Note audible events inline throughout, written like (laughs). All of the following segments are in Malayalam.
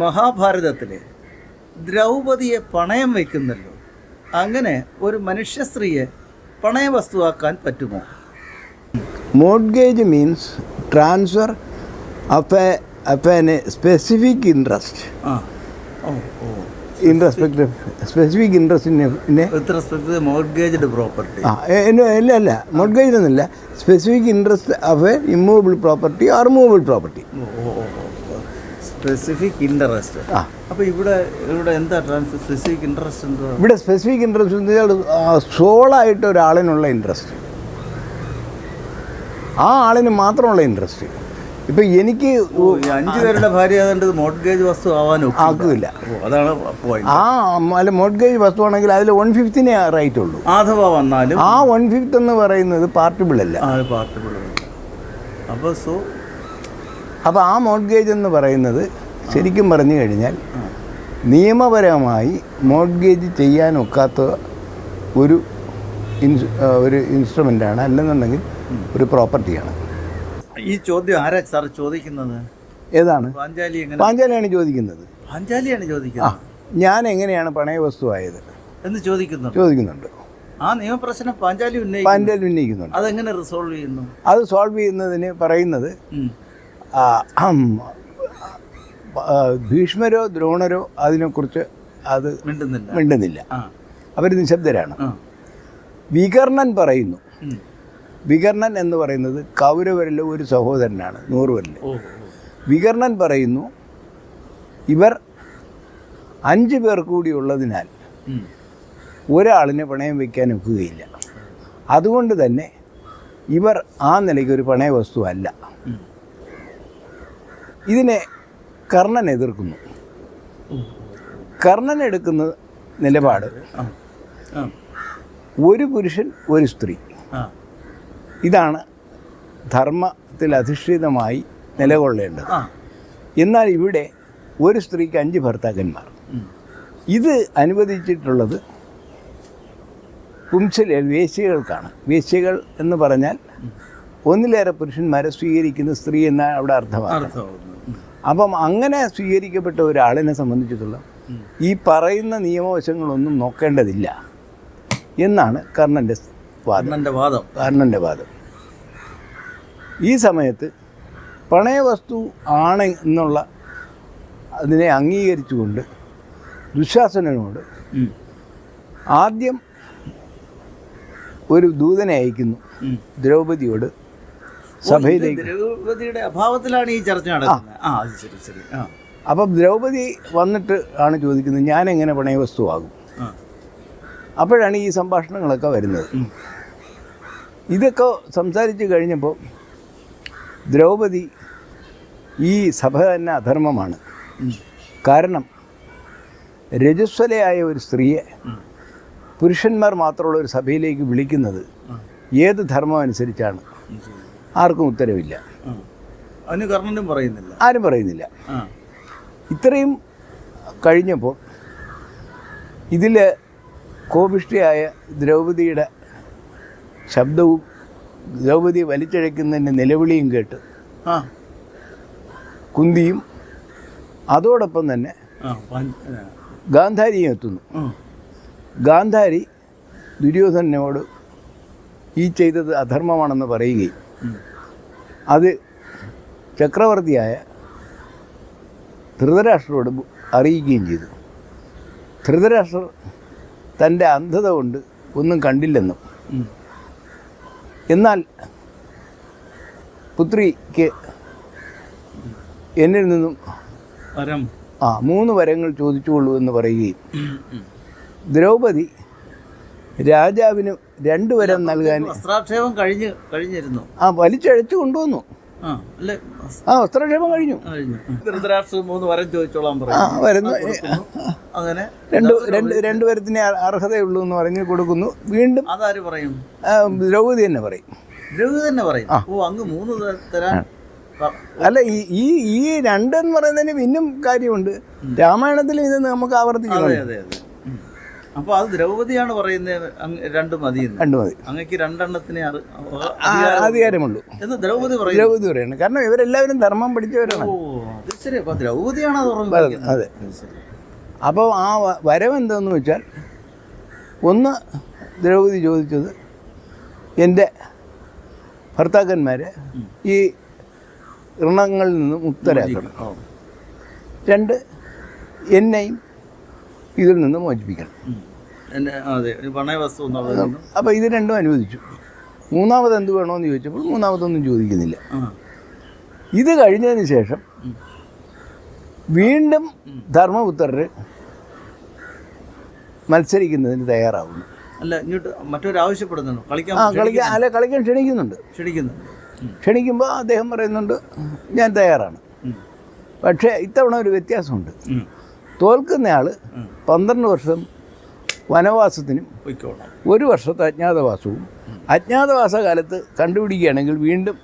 മഹാഭാരതത്തിലെ ദ്രൗപതിയെ പണയം വയ്ക്കുന്നല്ലോ. അങ്ങനെ ഒരു മനുഷ്യ സ്ത്രീയെ പണയ വസ്തുവാക്കാൻ പറ്റുമോ mortgage means transfer specific interest of specific interest respect property ഇല്ല അല്ല എന്നല്ല. Specific interest of a immovable property or movable property specific interest അപ്പോൾ ഇവിടെ ഇവിടെ എന്താ സ്പെസിഫിക് ഇൻട്രസ്റ്റ് എന്താ ഇവിടെ സ്പെസിഫിക് ഇൻട്രസ്റ്റ് എന്ന് വെച്ചാൽ സോളായിട്ട് ഒരാളിനുള്ള ഇൻട്രസ്റ്റ് ആ ആളിന് മാത്രമുള്ള ഇൻട്രസ്റ്റ് ഇപ്പം എനിക്ക് അഞ്ച് പേരുടെ ഭാര്യ ഏതാണ്ട് മോർഗേജ് വസ്തു ആവാനും ആക്കില്ല അതാണ് ആ അല്ല വസ്തു ആണെങ്കിൽ അതിൽ വൺ ഫിഫ്റ്റിനെ റൈറ്റ് ഉള്ളൂ അഥവാ വന്നാലും ആ വൺ ഫിഫ്ത്ത് എന്ന് പറയുന്നത് പാർട്ടിബിൾ അല്ല. പാർട്ടിബിൾ അപ്പോൾ സോ അപ്പോൾ ആ മോഡ്ഗേജ് എന്ന് പറയുന്നത് ശരിക്കും പറഞ്ഞു കഴിഞ്ഞാൽ നിയമപരമായി മോഡ്ഗേജ് ചെയ്യാൻ ഒക്കാത്ത ഒരു ഇൻസ് ഒരു ഇൻസ്ട്രുമെന്റാണ് അല്ലെന്നുണ്ടെങ്കിൽ ഒരു പ്രോപ്പർട്ടിയാണ് ഈ ചോദ്യം ആരാ സാർ ചോദിക്കുന്നത്? ഏതാണ്? പാഞ്ചാലിയാണ് ചോദിക്കുന്നത്. പാഞ്ചാലിയാണ് ചോദിക്കുന്നത്. ഞാൻ എങ്ങനെയാണ് പണയ വസ്തുവായത് എന്ന് ചോദിക്കുന്നു ചോദിക്കുന്നുണ്ട്. ആ നിയമപ്രശ്നം പാഞ്ചാലി ഉന്നയിക്കുന്നു. പാഞ്ചാലി ഉന്നയിക്കുന്നുണ്ട്. അതെങ്ങനെ റിസോൾവ് ചെയ്യുന്നു? അത് സോൾവ് ചെയ്യുന്നതിന് പറയുന്നത് ഭീഷ്മരോ ദ്രോണരോ അതിനെക്കുറിച്ച് അത് മിണ്ടുന്നില്ല. മിണ്ടുന്നില്ല. അവർ നിശബ്ദരാണ്. വികർണൻ പറയുന്നു. വികർണൻ എന്ന് പറയുന്നത് കൗരവരിലെ ഒരു സഹോദരനാണ് നൂറുവരിൽ. വികർണൻ പറയുന്നു ഇവർ അഞ്ച് പേർ കൂടിയുള്ളതിനാൽ. ഒരാളിനെ പണയം വയ്ക്കാൻ ഒക്കുകയില്ല. അതുകൊണ്ട് തന്നെ ഇവർ ആ നിലയ്ക്ക് ഒരു പണയ വസ്തു അല്ല. ഇതിനെ കർണൻ എതിർക്കുന്നു. കർണൻ എടുക്കുന്ന നിലപാട് ഒരു പുരുഷൻ ഒരു സ്ത്രീ. ഇതാണ് ധർമ്മത്തിൽ അധിഷ്ഠിതമായി നിലകൊള്ളേണ്ടത്. എന്നാൽ ഇവിടെ ഒരു സ്ത്രീക്ക് അഞ്ച് ഭർത്താക്കന്മാർ. ഇത് അനുവദിച്ചിട്ടുള്ളത് പുംസല വേശ്യകൾക്കാണ്. വേശ്യകൾ എന്ന് പറഞ്ഞാൽ ഒന്നിലേറെ പുരുഷന്മാരെ സ്വീകരിക്കുന്ന സ്ത്രീ എന്നാണ് അവിടെ അർത്ഥമാണ്. അപ്പം അങ്ങനെ സ്വീകരിക്കപ്പെട്ട ഒരാളിനെ സംബന്ധിച്ചിടത്തോളം ഈ പറയുന്ന നിയമവശങ്ങളൊന്നും നോക്കേണ്ടതില്ല എന്നാണ് കർണന്റെ വാദം. വാദം. കർണന്റെ വാദം. ഈ സമയത്ത് പണയവസ്തു ആണ് എന്നുള്ള അതിനെ അംഗീകരിച്ചുകൊണ്ട് ദുശാസനോട് ആദ്യം ഒരു ദൂതനെ അയക്കുന്നു ഉം. സഭയിലേക്ക്. ദ്രൗപതിയുടെ അഭാവത്തിലാണ് ഈ ചർച്ച നടക്കുന്നത്. ആ. അത് ശരി ശരി. ആ. അപ്പം ദ്രൗപദി വന്നിട്ട് ആണ് ചോദിക്കുന്നത് ഞാൻ എങ്ങനെ പണയവസ്തുവാകും? വസ്തുവാകും അപ്പോഴാണ് ഈ സംഭാഷണങ്ങളൊക്കെ വരുന്നത്. ഇതൊക്കെ സംസാരിച്ച് കഴിഞ്ഞപ്പോൾ ദ്രൗപദി ഈ സഭ തന്നെ അധർമ്മമാണ്. കാരണം രജസ്വലയായ ഒരു സ്ത്രീയെ പുരുഷന്മാർ മാത്രമുള്ള ഒരു സഭയിലേക്ക് വിളിക്കുന്നത് ഏത് ധർമ്മം അനുസരിച്ചാണ്. ആർക്കും ഉത്തരവില്ല. അതിന് പറയുന്നില്ല ആരും പറയുന്നില്ല ഇത്രയും കഴിഞ്ഞപ്പോൾ ഇതിൽ കോപിഷ്ടിയായ ദ്രൗപതിയുടെ ശബ്ദവും ദ്രൗപതി വലിച്ചഴയ്ക്കുന്നതിന്റെ നിലവിളിയും കേട്ട് കുന്തിയും അതോടൊപ്പം തന്നെ. ഗാന്ധാരിയും എത്തുന്നു ഗാന്ധാരി ദുര്യോധനോട് ഈ ചെയ്തത് അധർമ്മമാണെന്ന് പറയുകയും. അത് ചക്രവർത്തിയായ ധൃതരാഷ്ട്രോട് അറിയിക്കുകയും ചെയ്തു ധൃതരാഷ്ട്രർ തന്റെ അന്ധത കൊണ്ട് ഒന്നും കണ്ടില്ലെന്നും. എന്നാൽ പുത്രിക്ക് എന്നിൽ നിന്നും വരം ആ മൂന്ന് വരങ്ങൾ ചോദിച്ചുകൊള്ളൂ എന്ന് പറയുകയും. ദ്രൗപദി രാജാവിന് രണ്ട് വരം നൽകാൻ വസ്ത്രാക്ഷേപം കഴിഞ്ഞു കഴിഞ്ഞിരുന്നു. ആ വലിച്ചഴച്ചു കൊണ്ടുവന്നു. ആ അല്ലേ? ആ വസ്ത്രക്ഷേപം കഴിഞ്ഞു. വരുന്നു. അങ്ങനെ രണ്ട് രണ്ട് രണ്ടുപേരത്തിന് വരത്തിന് അർഹതയുള്ളൂ എന്ന് പറഞ്ഞ് കൊടുക്കുന്നു. വീണ്ടും അതാര് പറയും? ദ്രൗപതി തന്നെ പറയും. ദ്രൗപതി തന്നെ പറയും? ഓ അങ്ങ് മൂന്ന് തരാൻ അല്ല ഈ ഈ ഈ രണ്ടെന്ന് പറയുന്നതിന് പിന്നും കാര്യമുണ്ട്. രാമായണത്തിൽ ഇത് നമുക്ക് അതെ. ആവർത്തിക്കുന്നുണ്ട് അതെ ദ്രൗപതിയാണ് പറയുന്നത് രണ്ട് മതി. അങ്ങക്ക് രണ്ടെണ്ണത്തിനെ അധികാരമുള്ളൂ. എന്ന് ദ്രൗപതി പറയുന്നു. ദ്രൗപദി പറയാണ് കാരണം ഇവരെല്ലാവരും ധർമ്മം പഠിച്ചവരാണ്. ശരി. അത് അതെ അപ്പോൾ ആ വരവ് എന്താന്ന് വെച്ചാൽ ഒന്ന് ദ്രൗപതി ചോദിച്ചത് എന്റെ ഭർത്താക്കന്മാരെ ഈ ഋണങ്ങളിൽ നിന്ന് മുക്തരാക്കണം. രണ്ട് എന്നെയും ഇതിൽ നിന്ന് മോചിപ്പിക്കണം. അപ്പോൾ ഇത് രണ്ടും അനുവദിച്ചു. മൂന്നാമത് എന്ത് വേണമെന്ന് ചോദിച്ചപ്പോൾ മൂന്നാമതൊന്നും ചോദിക്കുന്നില്ല. ഇത് കഴിഞ്ഞതിന് ശേഷം. വീണ്ടും ധർമ്മപുത്രർ മത്സരിക്കുന്നതിന് തയ്യാറാവുന്നു. അല്ല ഇങ്ങോട്ട് മറ്റൊരു ആവശ്യപ്പെടുന്നുണ്ടോ. കളിക്കാൻ ആ കളിക്കാൻ അല്ല കളിക്കാൻ ക്ഷണിക്കുന്നുണ്ട്. ക്ഷണിക്കുന്നു ക്ഷണിക്കുമ്പോൾ അദ്ദേഹം പറയുന്നുണ്ട് ഞാൻ തയ്യാറാണ്. പക്ഷേ ഇത്തവണ ഒരു വ്യത്യാസമുണ്ട്. തോൽക്കുന്നയാൾ. പന്ത്രണ്ട് വർഷം വനവാസത്തിനും ഒരു വർഷത്തെ അജ്ഞാതവാസവും അജ്ഞാതവാസ കാലത്ത് കണ്ടുപിടിക്കുകയാണെങ്കിൽ വീണ്ടും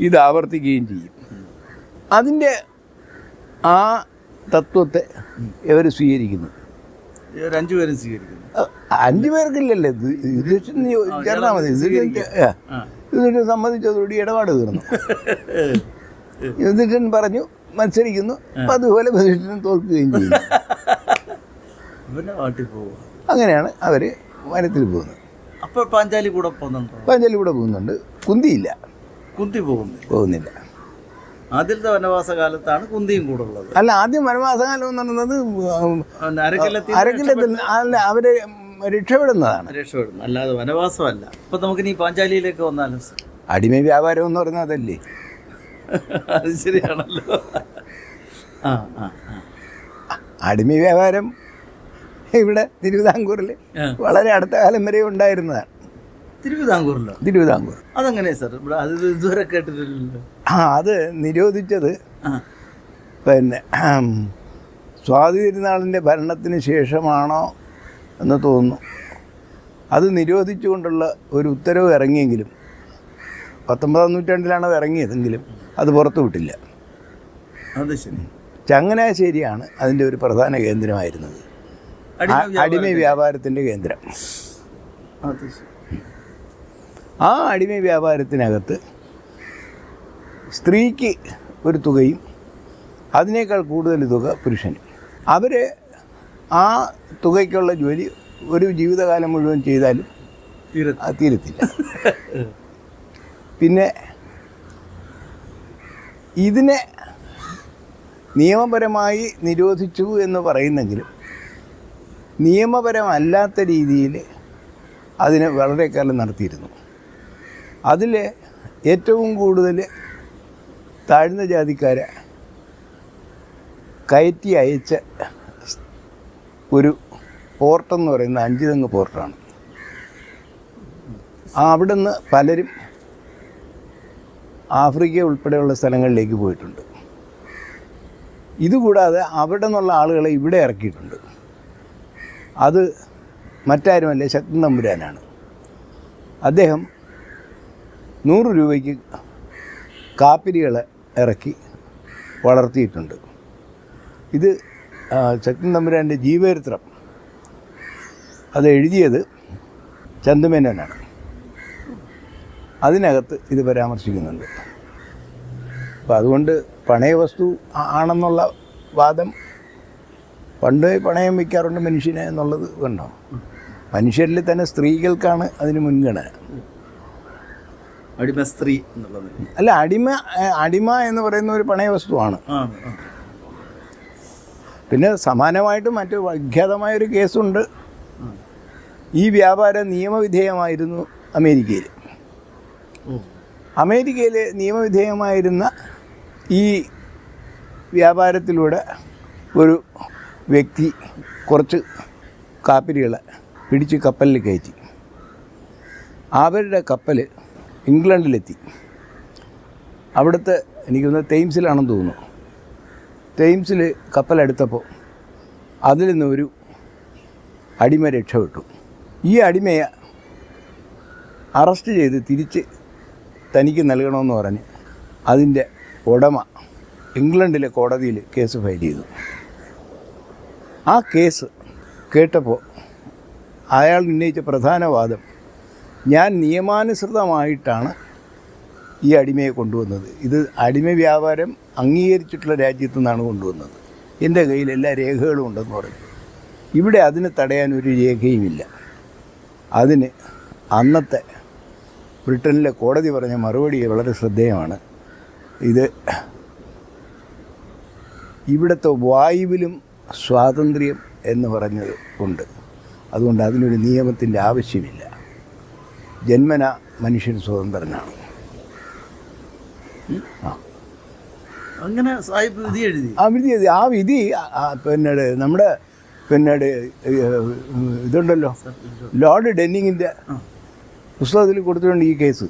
ഇത് ആവർത്തിക്കുകയും ചെയ്യും. അതിന്റെ ആ തത്വത്തെ ഇവർ സ്വീകരിക്കുന്നു. അഞ്ചു പേരും സ്വീകരിക്കുന്നു. അഞ്ചു പേർക്കില്ലല്ലോ ഇത്. ചേർന്നാൽ മതി. ഏ, സമ്മതിച്ചതോടുകൂടി ഇടപാട് തീർന്നു. (laughs) യുധിഷ്ഠിരൻ പറഞ്ഞു മത്സരിക്കുന്നു. അപ്പം അതുപോലെ ബദിഷ്ഠനും തോൽക്കുകയും ചെയ്യും. (laughs) പിന്നെ പോവുക. അങ്ങനെയാണ് അവർ വനത്തിൽ പോകുന്നത്. അപ്പോൾ പാഞ്ചാലി കൂടെ പോകുന്നുണ്ടോ? പാഞ്ചാലി കൂടെ പോകുന്നുണ്ട്. കുന്തിയില്ല. കുന്തി പോകുന്നു പോകുന്നില്ല. ആദ്യത്തെ വനവാസ കാലത്താണ് കുന്തിയും കൂടെ ഉള്ളത്. അല്ല ആദ്യം വനവാസകാലം എന്ന് പറയുന്നത് അരക്കില്ലത്തിൽ അല്ല അവർ രക്ഷപ്പെടുന്നതാണ്. രക്ഷപ്പെടുന്നു. അല്ലാതെ വനവാസമല്ല. അപ്പൊ നമുക്ക് ഇനി പാഞ്ചാലിയിലേക്ക് വന്നാലും. അടിമ വ്യാപാരം എന്ന് പറഞ്ഞാൽ അതല്ലേ? അത് ശരിയാണല്ലോ. ആ ആ. അടിമ വ്യാപാരം ഇവിടെ തിരുവിതാംകൂറിൽ വളരെ അടുത്ത കാലം വരെ ഉണ്ടായിരുന്നതാണ്. തിരുവിതാംകൂറിലോ? തിരുവിതാംകൂർ. അതെങ്ങനെയാ സാർ? ഇവിടെ അത് ഇതുവരെ കേട്ടിട്ടില്ലല്ലോ. ആ അത് നിരോധിച്ചത് പിന്നെ സ്വാതി തിരുനാളിന്റെ ഭരണത്തിന് ശേഷമാണോ എന്ന് തോന്നുന്നു. അത് നിരോധിച്ചുകൊണ്ടുള്ള ഒരു ഉത്തരവ് ഇറങ്ങിയെങ്കിലും പത്തൊമ്പതാം നൂറ്റാണ്ടിലാണ് അത് ഇറങ്ങിയതെങ്കിലും അത് പുറത്തു വിട്ടില്ല. അത് ശരി. ചങ്ങനാശ്ശേരിയാണ് അതിന്റെ ഒരു പ്രധാന കേന്ദ്രമായിരുന്നത്. അടിമ വ്യാപാരത്തിന്റെ കേന്ദ്രം. ആ അടിമ വ്യാപാരത്തിനകത്ത് സ്ത്രീക്ക് ഒരു തുകയും അതിനേക്കാൾ കൂടുതൽ തുക പുരുഷന്. അവർ ആ തുകയ്ക്കുള്ള ജോലി ഒരു ജീവിതകാലം മുഴുവൻ ചെയ്താലും തീരത്തില്ല. പിന്നെ ഇതിനെ നിയമപരമായി നിരോധിച്ചു എന്ന് പറയുന്നെങ്കിലും നിയമപരമല്ലാത്ത രീതിയിൽ അതിനെ വളരെക്കാലം കാലം നടത്തിയിരുന്നു. അതിൽ ഏറ്റവും കൂടുതൽ താഴ്ന്ന ജാതിക്കാരെ കയറ്റി അയച്ച ഒരു പോർട്ടെന്ന് പറയുന്ന അഞ്ചുതെങ്ങ് പോർട്ടാണ്. അവിടുന്ന് പലരും ആഫ്രിക്ക ഉൾപ്പെടെയുള്ള സ്ഥലങ്ങളിലേക്ക് പോയിട്ടുണ്ട്. ഇതുകൂടാതെ അവിടെ നിന്നുള്ള ആളുകളെ ഇവിടെ ഇറക്കിയിട്ടുണ്ട്. അത് മറ്റാരുമല്ല ശക്തൻ തമ്പുരാനാണ്. അദ്ദേഹം നൂറ് രൂപയ്ക്ക് കാപ്പിരികളെ ഇറക്കി വളർത്തിയിട്ടുണ്ട്. ഇത് ശക്തൻ തമ്പുരാന്റെ ജീവചരിത്രം. അത് എഴുതിയത് ചന്തുമേനോനാണ്. അതിനകത്ത് ഇത് പരാമർശിക്കുന്നുണ്ട്. അപ്പം അതുകൊണ്ട് പണയവസ്തു വസ്തു ആണെന്നുള്ള വാദം പണ്ട് പണയം വയ്ക്കാറുണ്ട് മനുഷ്യനെ എന്നുള്ളത് കണ്ടോ? മനുഷ്യരിൽ തന്നെ സ്ത്രീകൾക്കാണ് അതിന് മുൻഗണന. അടിമ സ്ത്രീ എന്നുള്ളത്. അല്ല അടിമ അടിമ എന്ന് പറയുന്ന ഒരു പണയവസ്തുവാണ്. പിന്നെ സമാനമായിട്ട് മറ്റു വിഖ്യാതമായൊരു കേസുണ്ട്. ഈ വ്യാപാരം നിയമവിധേയമായിരുന്നു അമേരിക്കയിൽ. ഓ അമേരിക്കയിൽ നിയമവിധേയമായിരുന്ന ഈ വ്യാപാരത്തിലൂടെ ഒരു വ്യക്തി കുറച്ച് കാപ്പിരികളെ പിടിച്ച് കപ്പലിൽ കയറ്റി. അവരുടെ കപ്പൽ ഇംഗ്ലണ്ടിലെത്തി. അവിടുത്തെ എനിക്കൊന്ന് തെയിംസിലാണെന്ന് തോന്നുന്നു. തെയിംസിൽ കപ്പലെടുത്തപ്പോൾ അതിൽ നിന്ന് ഒരു അടിമ രക്ഷപ്പെട്ടു. ഈ അടിമയെ അറസ്റ്റ് ചെയ്ത് തിരിച്ച് തനിക്ക് നൽകണമെന്ന് പറഞ്ഞ് അതിന്റെ ഉടമ ഇംഗ്ലണ്ടിലെ കോടതിയിൽ കേസ് ഫയൽ ചെയ്തു. ആ കേസ് കേട്ടപ്പോൾ അയാൾ ഉന്നയിച്ച പ്രധാന വാദം ഞാൻ നിയമാനുസൃതമായിട്ടാണ് ഈ അടിമയെ കൊണ്ടുവന്നത്. ഇത് അടിമ വ്യാപാരം അംഗീകരിച്ചിട്ടുള്ള രാജ്യത്തു നിന്നാണ് കൊണ്ടുവന്നത്. എന്റെ കയ്യിൽ എല്ലാ രേഖകളും ഉണ്ടെന്ന് പറഞ്ഞു. ഇവിടെ അതിന് തടയാൻ ഒരു രേഖയുമില്ല. അതിന് അന്നത്തെ ബ്രിട്ടനിലെ കോടതി പറഞ്ഞ മറുപടി വളരെ ശ്രദ്ധേയമാണ്. ഇത് ഇവിടുത്തെ വായുവിലും സ്വാതന്ത്ര്യം എന്ന് പറഞ്ഞത് ഉണ്ട്. അതുകൊണ്ട് അതിനൊരു നിയമത്തിന്റെ ആവശ്യമില്ല. ജന്മന മനുഷ്യൻ സ്വതന്ത്രനാണ്. അങ്ങനെ സാഹിബ് വിധി എഴുതി. ആ വിധി ആ വിധി ആ- ആ പിന്നീട് നമ്മുടെ പിന്നീട് ഇതുണ്ടല്ലോ. ലോർഡ് ഡെന്നിങ്ങിന്റെ പുസ്തകത്തിൽ കൊടുത്തിട്ടുണ്ട് ഈ കേസ്.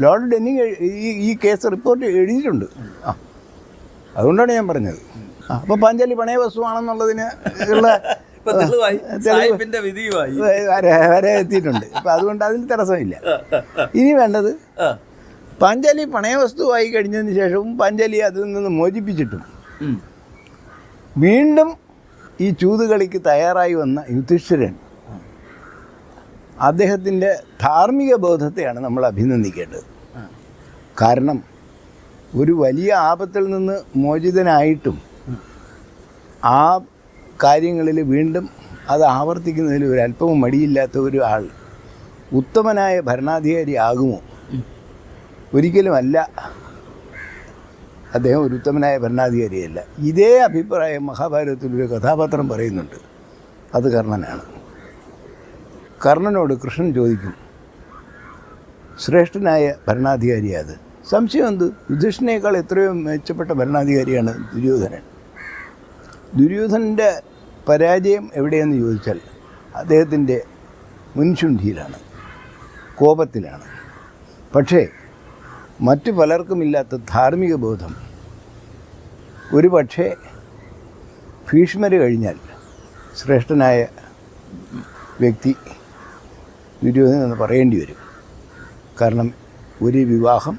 ലോർഡ് ഡെന്നിങ് ഈ ഈ കേസ് റിപ്പോർട്ട് എഴുതിയിട്ടുണ്ട്. ആ. അതുകൊണ്ടാണ് ഞാൻ പറഞ്ഞത്. അപ്പോൾ പാഞ്ചാലി പണയ വസ്തുവാണെന്നുള്ളതിന് ഉള്ള വരെ എത്തിയിട്ടുണ്ട്. അപ്പം അതുകൊണ്ട് അതിന് തടസ്സമില്ല. ഇനി വേണ്ടത് പഞ്ചലി പാഞ്ചാലി പണയ വസ്തുവായി കഴിഞ്ഞതിന് ശേഷവും പാഞ്ചാലി അതിൽ നിന്ന് മോചിപ്പിച്ചിട്ടും വീണ്ടും ഈ ചൂതുകളിക്ക് തയ്യാറായി വന്ന യുധിഷ്ഠിരൻ അദ്ദേഹത്തിന്റെ ധാർമ്മിക ബോധത്തെയാണ് നമ്മൾ അഭിനന്ദിക്കേണ്ടത്. കാരണം ഒരു വലിയ ആപത്തിൽ നിന്ന് മോചിതനായിട്ടും ആ കാര്യങ്ങളിൽ വീണ്ടും അത് ആവർത്തിക്കുന്നതിൽ ഒരു മടിയില്ലാത്ത ഒരു ആൾ ഉത്തമനായ ഭരണാധികാരി ആകുമോ? ഒരിക്കലുമല്ല. അദ്ദേഹം ഒരു ഉത്തമനായ ഭരണാധികാരിയല്ല. ഇതേ അഭിപ്രായം മഹാഭാരതത്തിൽ ഒരു കഥാപാത്രം പറയുന്നുണ്ട്. അത് കർണനാണ്. കർണനോട് കൃഷ്ണൻ ചോദിക്കും ശ്രേഷ്ഠനായ ഭരണാധികാരിയാത്? സംശയം എന്ത്? യുധിഷ്ഠിനേക്കാൾ എത്രയോ മെച്ചപ്പെട്ട ഭരണാധികാരിയാണ് ദുര്യോധനൻ. ദുര്യോധനന്റെ പരാജയം എവിടെയെന്ന് ചോദിച്ചാൽ അദ്ദേഹത്തിന്റെ മുൻശുണ്ഠിയിലാണ് കോപത്തിലാണ്. പക്ഷേ മറ്റു പലർക്കുമില്ലാത്ത ധാർമ്മിക ബോധം. ഒരു പക്ഷേ ഭീഷ്മർ കഴിഞ്ഞാൽ ശ്രേഷ്ഠനായ വ്യക്തി ദുര്യോധനൻ എന്ന് പറയേണ്ടി വരും. കാരണം ഒരു വിവാഹം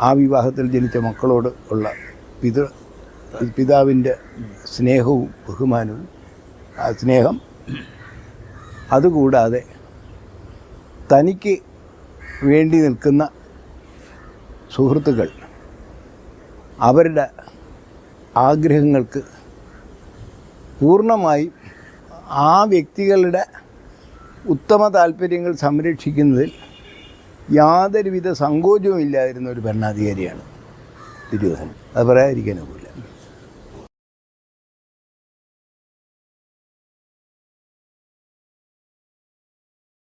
ആ വിവാഹത്തിൽ ജനിച്ച മക്കളോട് ഉള്ള പിതൃ പിതാവിന്റെ സ്നേഹവും ബഹുമാനവും ആ സ്നേഹം അതുകൂടാതെ തനിക്ക് വേണ്ടി നിൽക്കുന്ന സുഹൃത്തുക്കൾ അവരുടെ ആഗ്രഹങ്ങൾക്ക് പൂർണമായും ആ വ്യക്തികളുടെ ഉത്തമ താല്പര്യങ്ങൾ സംരക്ഷിക്കുന്നതിൽ യാതൊരുവിധ സങ്കോചവും ഇല്ലാതിരുന്ന ഒരു ഭരണാധികാരിയാണ് ദുര്യോധനൻ അത് പറയാതിരിക്കാൻ ഒക്കില്ല